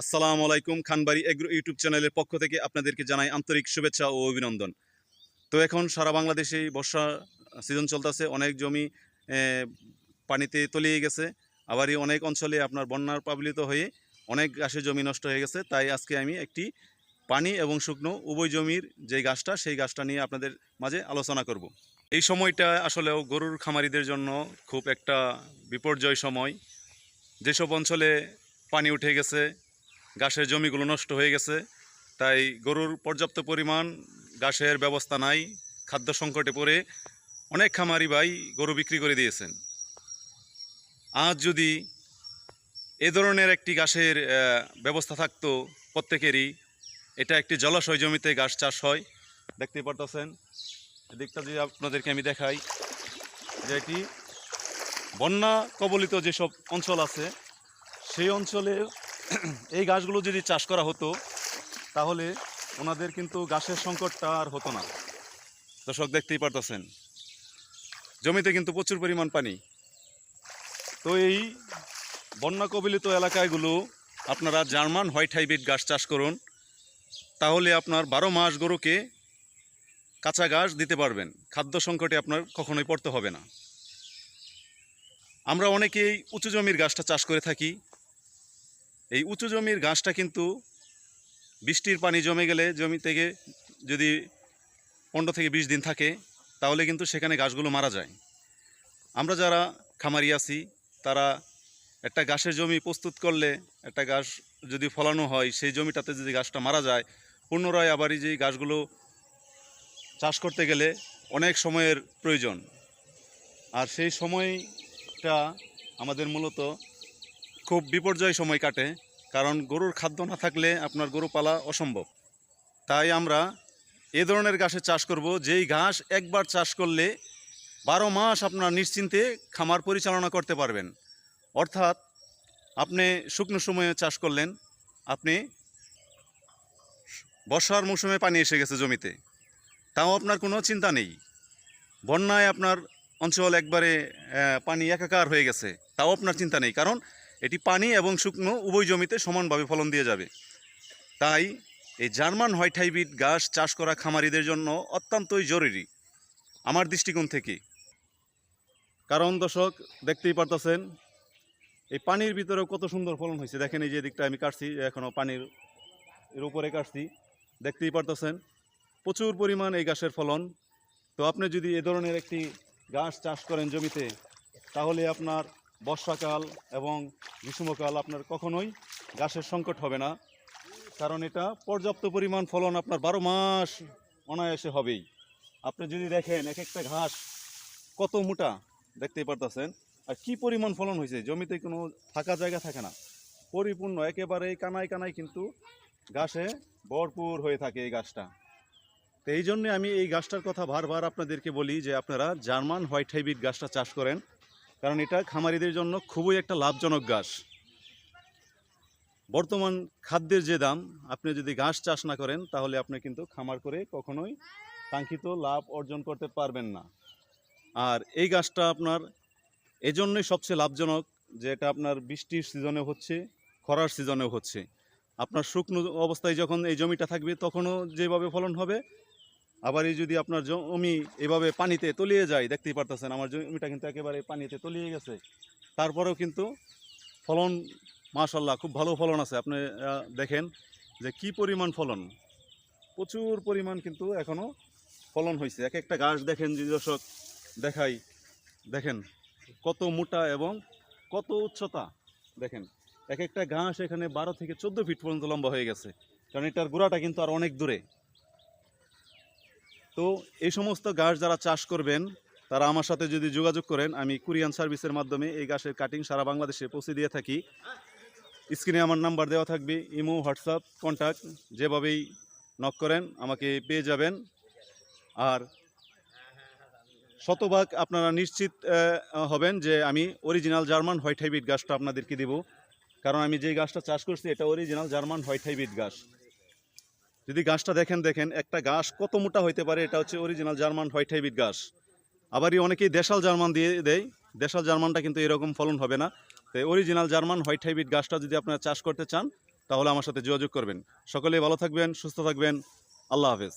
আসসালামু আলাইকুম Khanbari agro YouTube চ্যানেলের পক্ষ থেকে আপনাদেরকে জানাই আন্তরিক শুভেচ্ছা ও অভিনন্দন। তো এখন সারা বাংলাদেশে বর্ষা সিজন চলতেছে, অনেক জমি পানিতে তলিয়ে গেছে। আবারই অনেক অঞ্চলে আপনার বন্যার প্লাবিত হয়ে অনেক গাছের জমি নষ্ট হয়ে গেছে। তাই আজকে আমি একটি পানি এবং শুকনো উভয় জমির যে গাছটা, সেই গাছটা নিয়ে আপনাদের মাঝে আলোচনা করব। এই সময়টা আসলেও গরুর খামারিদের জন্য খুব একটা বিপর্যয় সময়। যেসব অঞ্চলে পানি উঠে গেছে ঘাসের জমিগুলো নষ্ট হয়ে গেছে, তাই গরুর পর্যাপ্ত পরিমাণ ঘাসের ব্যবস্থা নাই, খাদ্য সংকটে পড়ে অনেক খামারি ভাই গরু বিক্রি করে দিয়েছেন। আজ যদি এ ধরনের একটি ঘাসের ব্যবস্থা থাকতো প্রত্যেকেরই, এটা একটি জলাশয় জমিতে ঘাস চাষ হয়। দেখতে পারতেছেন, এদিকটা যদি আপনাদেরকে আমি দেখাই যে এটি বন্যা কবলিত যেসব অঞ্চল আছে, সেই অঞ্চলের এই গাছগুলো যদি চাষ করা হতো, তাহলে ওনাদের কিন্তু গাছের সংকটটা আর হতো না। দর্শক দেখতেই পারতেছেন, জমিতে কিন্তু প্রচুর পরিমাণ পানি। তো এই বন্যা কবলিত এলাকাগুলো আপনারা জার্মান হোয়াইট হাইব্রিড গাছ চাষ করুন, তাহলে আপনার বারো মাস গরুকে কাঁচা ঘাস দিতে পারবেন। খাদ্য সংকটে আপনার কখনোই পড়তে হবে না। আমরা অনেকেই উঁচু জমির গাছটা চাষ করে থাকি এই উঁচু জমির ঘাসটা কিন্তু বৃষ্টির পানি জমে গেলে জমি থেকে যদি পনেরো থেকে বিশ দিন থাকে, তাহলে কিন্তু সেখানে গাছগুলো মারা যায়। আমরা যারা খামারি আছি, তারা একটা গাছের জমি প্রস্তুত করলে একটা গাছ যদি ফলানো হয়, সেই জমিটাতে যদি গাছটা মারা যায়, পুনরায় আবার যে গাছগুলো চাষ করতে গেলে অনেক সময়ের প্রয়োজন। আর সেই সময়টা আমাদের মূলত খুব বিপর্যয় সময় কাটে, কারণ গরুর খাদ্য না থাকলে আপনার গরু পালা অসম্ভব। তাই আমরা এ ধরনের ঘাসের চাষ করব, যেই ঘাস একবার চাষ করলে বারো মাস আপনার নিশ্চিন্তে খামার পরিচালনা করতে পারবেন। অর্থাৎ আপনি শুকনো সময়ে চাষ করলেন, আপনি বর্ষার মৌসুমে পানি এসে গেছে জমিতে। তাও আপনার কোনো চিন্তা নেই। বন্যায় আপনার অঞ্চল একবারে পানি একাকার হয়ে গেছে, তাও আপনার চিন্তা নেই। কারণ এটি পানি এবং শুকনো উভয় জমিতে সমানভাবে ফলন দিয়ে যাবে। তাই এই জার্মান হোয়াইট হাইব্রিড ঘাস চাষ করা খামারিদের জন্য অত্যন্তই জরুরি, আমার দৃষ্টিকোণ থেকে। কারণ দর্শক, দেখতেই পারতেছেন, এই পানির ভিতরেও কত সুন্দর ফলন হয়েছে। দেখেন এই যে দিকটা আমি কাটছি, এখনও পানির এর উপরে কাটছি। দেখতেই পারতেছেন, প্রচুর পরিমাণ এই গাছের ফলন। তো আপনি যদি এ ধরনের একটি গাছ চাষ করেন জমিতে, তাহলে আপনার বর্ষাকাল এবং গ্রীষ্মকাল আপনার কখনোই গাছের সংকট হবে না, কারণ এটা পর্যাপ্ত পরিমাণ ফলন আপনার বারো মাস অনায়াসে হবেই। আপনি যদি দেখেন এক একটা ঘাস কত মোটা দেখতেই পারতেছেন, আর কি পরিমাণ ফলন হয়েছে, জমিতে কোনো থাকা জায়গা থাকে না। পরিপূর্ণ একেবারে কানায় কানায় কিন্তু ঘাসে ভরপুর হয়ে থাকে এই গাছটা। তো এই জন্যে আমি এই গাছটার কথা বারবার আপনাদেরকে বলি যে আপনারা জার্মান হোয়াইট হাইব্রিড গাছটা চাষ করেন। কারণ এটা খামারিদের জন্য খুবই একটা লাভজনক ঘাস। বর্তমান খাদ্যের যে দাম, আপনি যদি ঘাস চাষ না করেন, তাহলে আপনি কিন্তু খামার করে কখনোই কাঙ্ক্ষিত লাভ অর্জন করতে পারবেন না। আর এই গাছটা আপনার এজন্যই সবচেয়ে লাভজনক যে এটা আপনার বৃষ্টির সিজনে হচ্ছে, খরার সিজনেও হচ্ছে। আপনার শুকনো অবস্থায় যখন এই জমিটা থাকবে, তখনও যেভাবে ফলন হবে আবার এই যদি আপনার জমি এভাবে পানিতে তলিয়ে যায়, দেখতেই পারতেছেন, আমার জমিটা কিন্তু একেবারে পানিতে তলিয়ে গেছে। তারপরেও কিন্তু ফলন মাশাল্লাহ খুব ভালো ফলন আছে। আপনি দেখেন যে কি পরিমাণ ফলন। প্রচুর পরিমাণ কিন্তু এখনও ফলন হয়েছে এক একটা গাছ দেখেন যে দর্শক দেখাই, দেখেন কত মোটা এবং কত উচ্চতা। দেখেন, এক একটা ঘাস এখানে বারো থেকে চোদ্দ ফিট পর্যন্ত লম্বা হয়ে গেছে। কারণ এটার গোড়াটা কিন্তু আর অনেক দূরে। তো এই সমস্ত গাছ যারা চাষ করবেন, তারা আমার সাথে যদি যোগাযোগ করেন, আমি কুরিয়ান সার্ভিসের মাধ্যমে এই গাছের কাটিং সারা বাংলাদেশে পৌঁছে দিয়ে থাকি। স্ক্রিনে আমার নাম্বার দেওয়া থাকবে, ইমো, হোয়াটসঅ্যাপ কন্ট্যাক্ট যেভাবেই নক করেন, আমাকে পেয়ে যাবেন। আর শতভাগ আপনারা নিশ্চিত হবেন যে আমি অরিজিনাল জার্মান হোয়াইট হাইব্রিড গাছটা আপনাদেরকে দেব। কারণ আমি যে গাছটা চাষ করছি, এটা অরিজিনাল জার্মান হোয়াইট হাইব্রিড গাছ। যদি গাছটা দেখেন দেখেন, একটা গাছ কত মোটা হইতে পারে, এটা হচ্ছে অরিজিনাল জার্মান হোয়াইট হাইব্রিড গাছ। আবারই অনেকেই দেশাল জার্মান দিয়ে দেয়, দেশাল জার্মানটা কিন্তু এরকম ফলন হবে না। তো অরিজিনাল জার্মান হোয়াইট হাইব্রিড গাছটা যদি আপনারা চাষ করতে চান, তাহলে আমার সাথে যোগাযোগ করবেন। সকলেই ভালো থাকবেন, সুস্থ থাকবেন। আল্লাহ হাফেজ।